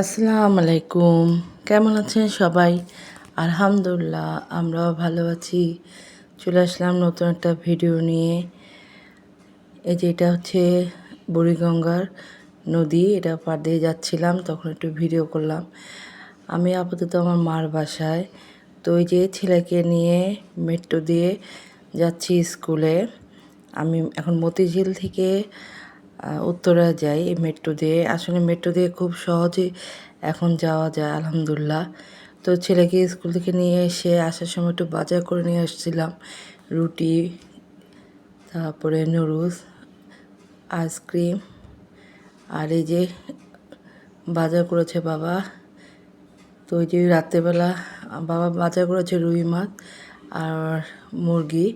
আসসালামু আলাইকুম। কেমন আছেন সবাই? আলহামদুলিল্লাহ, আমরাও ভালো আছি। চলে আসলাম নতুন একটা ভিডিও নিয়ে। এই যে এটা হচ্ছে বুড়িগঙ্গার নদী, এটা পার দিয়ে যাচ্ছিলাম, তখন একটু ভিডিও করলাম। আমি আপাতত আমার মার বাসায়। তো ওই যে ছেলেকে নিয়ে মেট্রো দিয়ে যাচ্ছি স্কুলে। আমি এখন মতিঝিল থেকে উত্তরা যাই, এই মেট্রো দিয়ে। আসলে মেট্রো দিয়ে খুব সহজে এখন যাওয়া যায়, আলহামদুলিল্লাহ। তো ছেলেকে স্কুল থেকে নিয়ে এসে আসার সময় একটু বাজার করে নিয়ে আসছিলাম। রুটি, তারপরে নুডলস আইসক্রিম আর এই যে বাজার করেছে বাবা, তো ওই যে রাত্রেবেলা বাবা বাজার করেছে রুই মাছ আর মুরগি।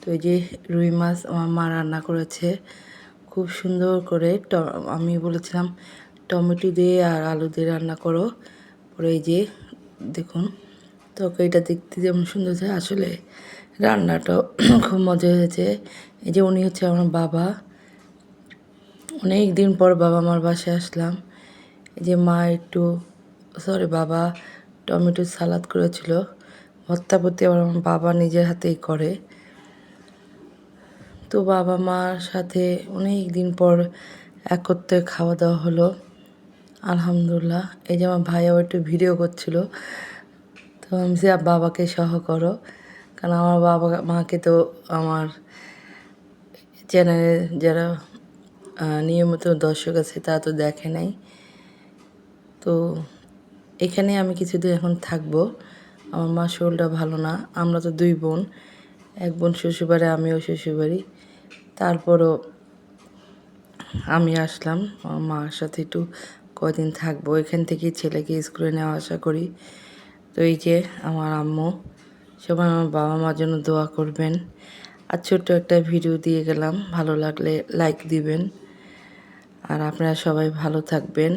তো এই যে রুই মাছ আমার মা রান্না করেছে। খুব সুন্দর করে আমি বলেছিলাম টমেটো দিয়ে আর আলু দিয়ে রান্না করো। পরে এই যে দেখুন, তরকারিটা দেখতে যেমন সুন্দর হয়েছে আসলে রান্নাটাও খুব মজা হয়েছে। এই যে উনি হচ্ছে আমার বাবা। অনেক দিন পর বাবা মার বাসায় আসলাম। এই যে মা একটু সরি বাবা টমেটো সালাদ করেছিল। ভর্তা প্রতি আবার আমার বাবা নিজের হাতেই করে। তো বাবা মার সাথে অনেক দিন পর একত্রে খাওয়া দাওয়া হলো, আলহামদুলিল্লাহ। এই যে আমার ভাই আবার একটু ভিডিও করছিল, তো আমি সে বাবাকে সহ করো। কারণ আমার বাবা মাকে তো আমার চ্যানেলে যারা নিয়মিত দর্শক আছে তা তো দেখে নাই। তো এখানে আমি কিছুদিন এখন থাকব। আমার মা শরীরটা ভালো না, আমরা তো দুই বোন। এক বোন শ্বশুরবাড়ি, আমিও শ্বশুরবাড়ি। তারপরও আমি আসলাম, মার সাথে একটু কদিন থাকব। এখান থেকে ছেলেকে স্কুলে নেওয়া আসা করি। তো এই যে আমার আম্মু, সবাই আমার বাবা মার জন্য দোয়া করবেন। আর ছোট্ট একটা ভিডিও দিয়ে গেলাম, ভালো লাগলে লাইক দিবেন। আর আপনারা সবাই ভালো থাকবেন।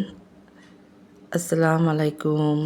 আসসালামু আলাইকুম।